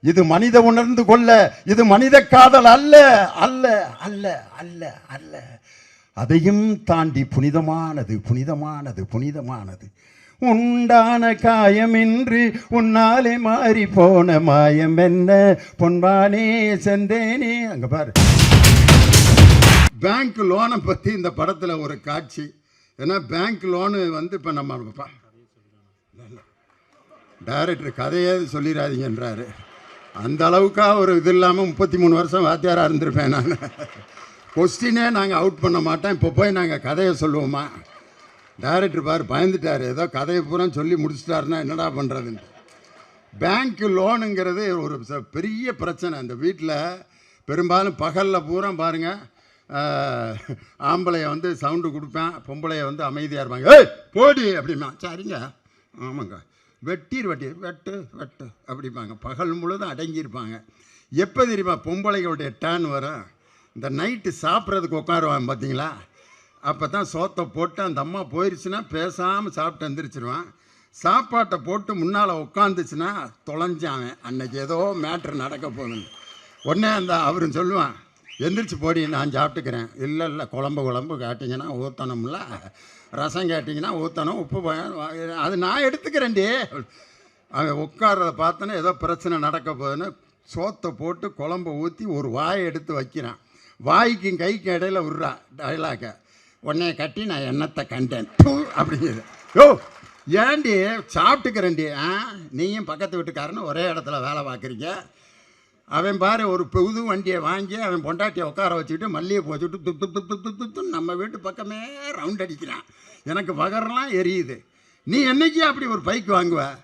இது மனித உணர்ந்து கொள்ள இது மனித காதல் அல்ல அல்ல அல்ல அல்ல அல்ல. அதையும் தாண்டி புனிதமானது புனிதமானது புனிதமானது. உண்டான காயமின்றி உன்னாலே மாறி போன மாயம் என்ன? பொன்பானே செந்தேனே. அங்க பாரு. பேங்க் லோனை பற்றி இந்த படத்தில் ஒரு காட்சி. ஏன்னா பேங்க் லோனு வந்து இப்போ நம்ம டைரக்டர் கதையே சொல்லிடாதீங்கன்றாரு. அந்த அளவுக்காக ஒரு இது இல்லாமல் முப்பத்தி மூணு வருஷம் வாத்தியாராக இருந்திருப்பேன் நான். கொஸ்டினே நாங்கள் அவுட் பண்ண மாட்டோம். இப்போ போய் நாங்கள் கதையை சொல்லுவோமா? டைரக்டர் பாரு பயந்துட்டார். ஏதோ கதையை பூரா சொல்லி முடிச்சிட்டாருன்னா என்னடா பண்ணுறதுன்னு பேங்க்கு லோனுங்கிறது ஒரு ச- பெரிய பிரச்சனை. அந்த வீட்டில் பெரும்பாலும் பகலில் பூரா பாருங்கள் ஆம்பளைய வந்து சவுண்டு கொடுப்பேன் பொம்பளைய வந்து அமைதியாக இருப்பாங்க. ஏய் போடி அப்படிமா சரிங்க. ஆமாங்க. வெட்டீர் வெட்டி வெட்டு வெட்டு. அப்படிம்பாங்க. பகல் முழுதும் அடங்கியிருப்பாங்க. எப்போ தெரியுமா? பொம்பளைகளுடைய டேன் வரும். இந்த நைட்டு சாப்பிட்றதுக்கு உட்காருவான் பார்த்தீங்களா அப்போ தான் சோத்தை போட்டு அந்த அம்மா போயிடுச்சுன்னா பேசாமல் சாப்பிட்டு எந்திரிச்சிருவான். சாப்பாட்டை போட்டு முன்னால் உட்காந்துச்சுன்னா தொலைஞ்சான் அன்னைக்கு ஏதோ மேட்ரு நடக்க போகுது உடனே அந்த அவரும் சொல்லுவான் எந்திரிச்சு போடி நான் சாப்பிட்டுக்கிறேன். இல்லை இல்லை குழம்பு குழம்பு காட்டிங்கன்னா ஊற்றணும்ல ரசம் கேட்டிங்கன்னா ஊற்றணும் உப்பு அது நான் எடுத்துக்கிறேன்டி. அவன் உட்கார்றத பார்த்தோன்னே ஏதோ பிரச்சனை நடக்க போகுதுன்னு சோத்தை போட்டு குழம்பு ஊற்றி ஒரு வாயை எடுத்து வைக்கிறான். வாய்க்கும் கைக்கும் இடையில விட்றா டைலாக உடனே கட்டி நான் எண்ணத்தை கண்டேன். தூ அப்படிங்கிறது யோ ஏண்டி சாப்பிட்டுக்கிறேன்டி. ஆ நீயும் பக்கத்து வீட்டுக்காரன்னு ஒரே இடத்துல வேலை பார்க்குறீங்க. அவன் பாரு ஒரு புது வண்டியை வாங்கி அவன் பொண்டாட்டியை உட்கார வச்சுக்கிட்டு மல்லிகை போச்சுட்டு துப்பு துப்பு துப்பு துப்புன்னு நம்ம வீட்டு பக்கமே ரவுண்ட் அடிக்கிறான். எனக்கு வகரெலாம் எரியுது. நீ என்னைக்கு அப்படி ஒரு பைக் வாங்குவ?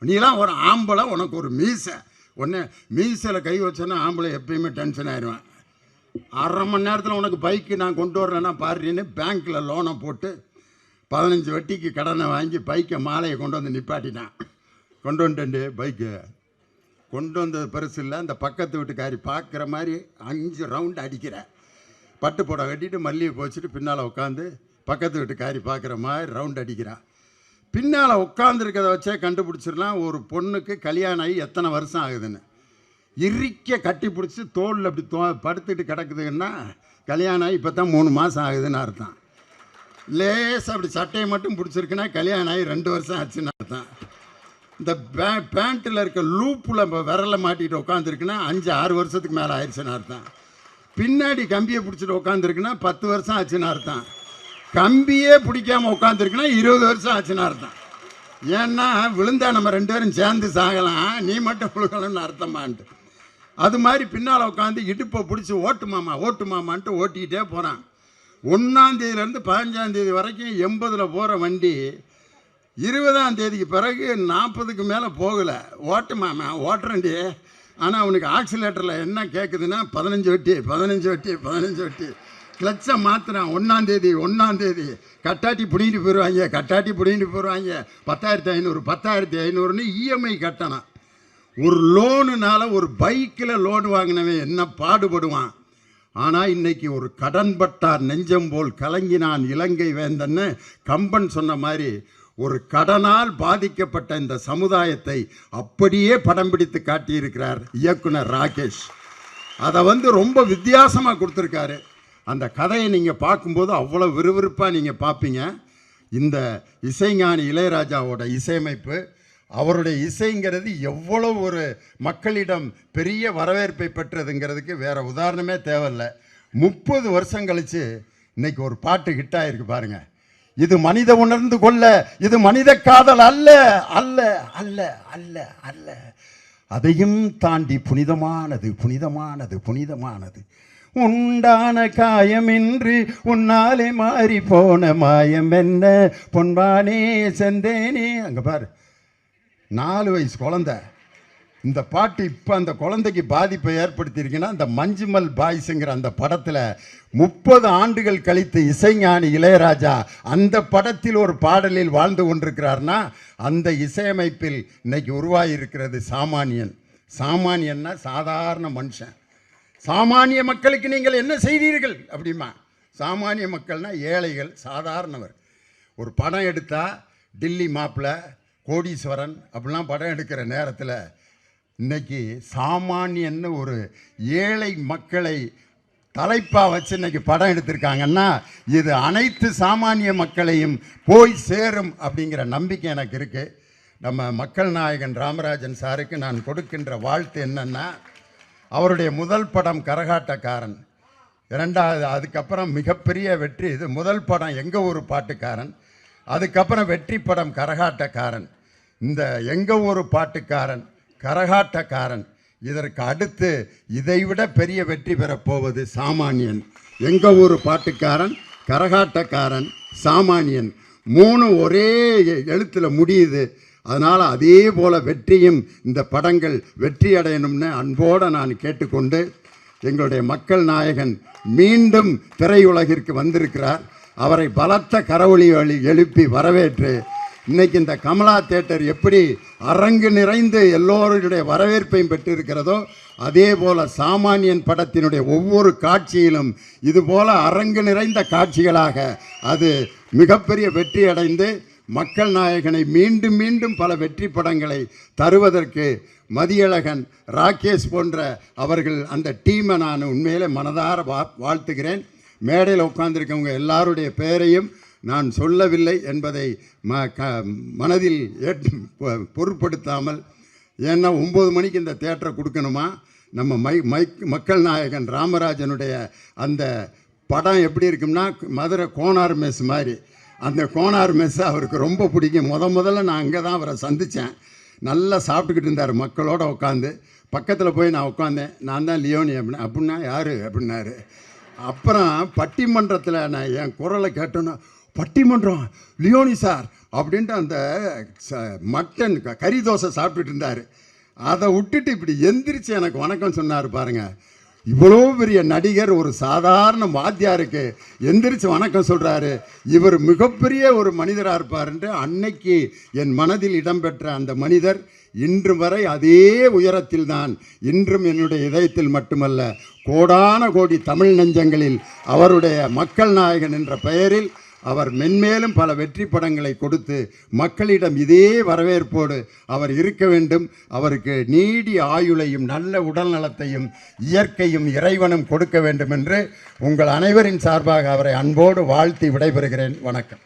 நீலாம் ஒரு ஆம்பளை உனக்கு ஒரு மீசை. ஒன்று மீசையில் கை வச்சோன்னா ஆம்பளை எப்பயுமே டென்ஷன் ஆயிடுவேன். அரை மணி நேரத்தில் உனக்கு பைக்கு நான் கொண்டு வர்றேன்னா பாருன்னு பேங்க்கில் லோனை போட்டு பதினஞ்சு வட்டிக்கு கடனை வாங்கி பைக்கை மாலையை கொண்டு வந்து நிப்பாட்டினான் கொண்டு வந்துட்டேன்டி பைக்கு. கொண்டு வந்தது பெருசு இல்லை அந்த பக்கத்து வீட்டுக்காரி பார்க்குற மாதிரி அஞ்சு ரவுண்டு அடிக்கிறேன் பட்டு புடவை கட்டிட்டு மல்லிகை போச்சுட்டு பின்னால் உட்காந்து பக்கத்து வீட்டுக்காரி பார்க்குற மாதிரி ரவுண்ட் அடிக்கிறான் பின்னால் உட்காந்துருக்கத வச்சே கண்டுபிடிச்சிடலாம். ஒரு பொண்ணுக்கு கல்யாணம் ஆகி எத்தனை வருஷம் ஆகுதுன்னு. இறுக்க கட்டி பிடிச்சி தோளில் அப்படி தோ படுத்துட்டு கிடக்குதுன்னா கல்யாணம் ஆகி இப்போ தான் மூணு மாதம் ஆகுதுன்னு அர்த்தம். லேஸ் அப்படி சட்டையை மட்டும் பிடிச்சிருக்குன்னா கல்யாணம் ஆகி ரெண்டு வருஷம் ஆச்சுன்னு அர்த்தம். இந்த பே பேண்ட்டில் இருக்க லூப்பில் விரலை மாட்டிட்டு உட்காந்துருக்குன்னா அஞ்சு ஆறு வருஷத்துக்கு மேலே ஆயிடுச்சுன்னு அர்த்தம். பின்னாடி கம்பியை பிடிச்சிட்டு உட்காந்துருக்குன்னா பத்து வருஷம் ஆச்சுன்னு அர்த்தம். கம்பியே பிடிக்காம உட்காந்துருக்குன்னா இருபது வருஷம் ஆச்சுன்னு அர்த்தம். ஏன்னா விழுந்தா நம்ம ரெண்டு பேரும் சேர்ந்து சாகலாம். நீ மட்டும் விழுகணும்னு அர்த்தமான்ட்டு. அது மாதிரி பின்னால் உட்காந்து இடுப்பை பிடிச்சி ஓட்டு மாமா ஓட்டு மாமான்ட்டு ஓட்டிக்கிட்டே போகிறான் ஒன்றாந்தேதியிலேருந்து பதினஞ்சாந்தேதி வரைக்கும் எண்பதில் போகிற வண்டி இருபதாம் தேதிக்கு பிறகு நாற்பதுக்கு மேலே போகலை. ஓட்டு மாமா ஓட்டுறேன்டி. ஆனால் அவனுக்கு ஆக்சிலேட்டரில் என்ன கேட்குதுன்னா பதினஞ்சு வட்டி பதினஞ்சு வட்டி பதினஞ்சு வட்டி. கிளச்சை மாற்றுறான் ஒன்றாந்தேதி ஒன்றாந்தேதி கட்டாட்டி பிடிங்கிட்டு போயிடுவாங்க கட்டாட்டி பிடிங்கிட்டு போயிடுவாங்க பத்தாயிரத்தி ஐநூறு பத்தாயிரத்தி ஐநூறுன்னு இஎம்ஐ கட்டணும். ஒரு லோனுனால ஒரு பைக்கில் லோன் வாங்கினவன் என்ன பாடுபடுவான்? ஆனால் இன்னைக்கு ஒரு கடன்பட்டார் நெஞ்சம் போல் கலங்கினான் இலங்கை வேந்தன்னு கம்பன் சொன்ன மாதிரி ஒரு கடனால் பாதிக்கப்பட்ட இந்த சமுதாயத்தை அப்படியே படம் பிடித்து காட்டியிருக்கிறார் இயக்குனர் ராகேஷ். அதை வந்து ரொம்ப வித்தியாசமாக கொடுத்துருக்காரு. அந்த கதையை நீங்கள் பார்க்கும்போது அவ்வளோ விறுவிறுப்பாக நீங்கள் பார்ப்பீங்க. இந்த இசைஞானி இளையராஜாவோட இசையமைப்பு அவருடைய இசைங்கிறது எவ்வளவு ஒரு மக்களிடம் பெரிய வரவேற்பை பெற்றதுங்கிறதுக்கு வேறு உதாரணமே தேவையில்லை. முப்பது வருஷம் கழித்து இன்றைக்கி ஒரு பாட்டு ஹிட் ஆகிருக்கு பாருங்கள் இது மனித உணர்ந்து கொள்ள இது மனித காதல் அல்ல அல்ல அல்ல அல்ல அல்ல. அதையும் தாண்டி புனிதமானது புனிதமானது புனிதமானது. உண்டான காயமின்றி உன்னாலே மாறி போன மாயம் என்ன பொன்பானே செந்தேனே. அங்கே பாரு. நாலு வயசு குழந்தை. இந்த பாட்டு இப்போ அந்த குழந்தைக்கு பாதிப்பை ஏற்படுத்தியிருக்குன்னா அந்த மஞ்சுமல் பாய்ஸுங்கிற அந்த படத்தில் முப்பது ஆண்டுகள் கழித்து இசைஞானி இளையராஜா அந்த படத்தில் ஒரு பாடலில் வாழ்ந்து கொண்டிருக்கிறார்னா அந்த இசையமைப்பில் இன்னைக்கு உருவாகியிருக்கிறது சாமானியன். சாமானியன்னா சாதாரண மனுஷன். சாமானிய மக்களுக்கு நீங்கள் என்ன செய்தீர்கள் அப்படிமா? சாமானிய மக்கள்னா ஏழைகள் சாதாரணவர். ஒரு படம் எடுத்தால் டில்லி மாப்பிள்ள கோடீஸ்வரன் அப்படிலாம் படம் எடுக்கிற நேரத்தில் இன்னைக்கு சாமானியன்னு ஒரு ஏழை மக்களை தலைப்பாக வச்சு இன்னைக்கு படம் எடுத்திருக்காங்கன்னா இது அனைத்து சாமானிய மக்களையும் போய் சேரும் அப்படிங்கிற நம்பிக்கை எனக்கு இருக்குது நம்ம மக்கள் நாயகன் ராமராஜன் சாருக்கு நான் கொடுக்கின்ற வாழ்த்து என்னென்னா அவருடைய முதல் படம் கரகாட்டக்காரன். இரண்டாவது அதுக்கப்புறம் மிகப்பெரிய வெற்றி இது முதல் படம் எங்கள் ஊர் பாட்டுக்காரன். அதுக்கப்புறம் வெற்றி படம் கரகாட்டக்காரன். இந்த எங்கள் ஊர் பாட்டுக்காரன் கரகாட்டக்காரன். இதற்கு அடுத்து இதைவிட பெரிய வெற்றி பெறப்போவது சாமானியன். எங்கள் ஊர் பாட்டுக்காரன்? கரகாட்டக்காரன் சாமானியன். மூணு ஒரே எழுத்தில் முடியுது. அதனால் அதே போல் வெற்றியும் இந்த படங்கள் வெற்றி அடையணும்னு அன்போடு நான் கேட்டுக்கொண்டு எங்களுடைய மக்கள் நாயகன் மீண்டும் திரையுலகிற்கு வந்திருக்கிறார். அவரை பலத்த கரவொலி வழி எழுப்பி வரவேற்று இன்னைக்கு இந்த கமலா தேட்டர் எப்படி அரங்கு நிறைந்து எல்லோருடைய வரவேற்பையும் பெற்றிருக்கிறதோ அதே போல சாமானியன் படத்தினுடைய ஒவ்வொரு காட்சியிலும் இதுபோல அரங்கு நிறைந்த காட்சிகளாக அது மிகப்பெரிய வெற்றி அடைந்து மக்கள் நாயகனை மீண்டும் மீண்டும் பல வெற்றி படங்களை தருவதற்கு மதியழகன் ராகேஷ் போன்ற அவர்கள் அந்த டீமை நான் உண்மையிலே மனதார வா வாழ்த்துகிறேன். மேடையில் உட்காந்துருக்கவங்க எல்லாருடைய பெயரையும் நான் சொல்லவில்லை என்பதை ம க மனதில் ஏற்று பொ- பொருட்படுத்தாமல் ஏன்னா ஒம்பது மணிக்கு இந்த தேட்டரை கொடுக்கணுமா? நம்ம மை மைக் மக்கள் நாயகன் ராமராஜனுடைய அந்த படம் எப்படி இருக்கும்னா மதுரை கோனார் மெஸ் மாதிரி. அந்த கோனார் மெஸ் அவருக்கு ரொம்ப பிடிக்கும். முத முதல்ல நான் அங்கே தான் அவரை சந்தித்தேன். நல்லா சாப்பிட்டுக்கிட்டு இருந்தார் மக்களோட உட்காந்து. பக்கத்தில் போய் நான் உட்காந்தேன். நான் தான் லியோனி அப்படின்னா அப்படின்னா யார்? அப்படின்னாரு அப்புறம் பட்டிமன்றத்தில் நான் என் குரலை கேட்டோன்னா பட்டிமன்றம் லியோனி சார் அப்படின்ட்டு அந்த ச- மட்டன் க- கறி தோசை சாப்பிட்டுட்டு இருந்தார். அதை விட்டுட்டு இப்படி எந்திரிச்சு எனக்கு வணக்கம் சொன்னார் பாருங்கள் இவ்வளோ பெரிய நடிகர் ஒரு சாதாரண வாத்தியாருக்கு எந்திரிச்சு வணக்கம் சொல்கிறாரு இவர் மிகப்பெரிய ஒரு மனிதராக இருப்பாருன்ட்டு அன்னைக்கு என் மனதில் இடம்பெற்ற அந்த மனிதர் இன்று வரை அதே உயரத்தில் தான் இன்றும் என்னுடைய இதயத்தில் மட்டுமல்ல கோடான கோடி தமிழ் நெஞ்சங்களில் அவருடைய மக்கள் நாயகன் என்ற பெயரில் அவர் மென்மேலும் பல வெற்றி படங்களை கொடுத்து மக்களிடம் இதே வரவேற்போடு அவர் இருக்க வேண்டும். அவருக்கு நீடி ஆயுளையும் நல்ல உடல் நலத்தையும் இயற்கையும் இறைவனும் கொடுக்க வேண்டும் என்று உங்கள் அனைவரின் சார்பாக அவரை அன்போடு வாழ்த்தி விடைபெறுகிறேன். வணக்கம்.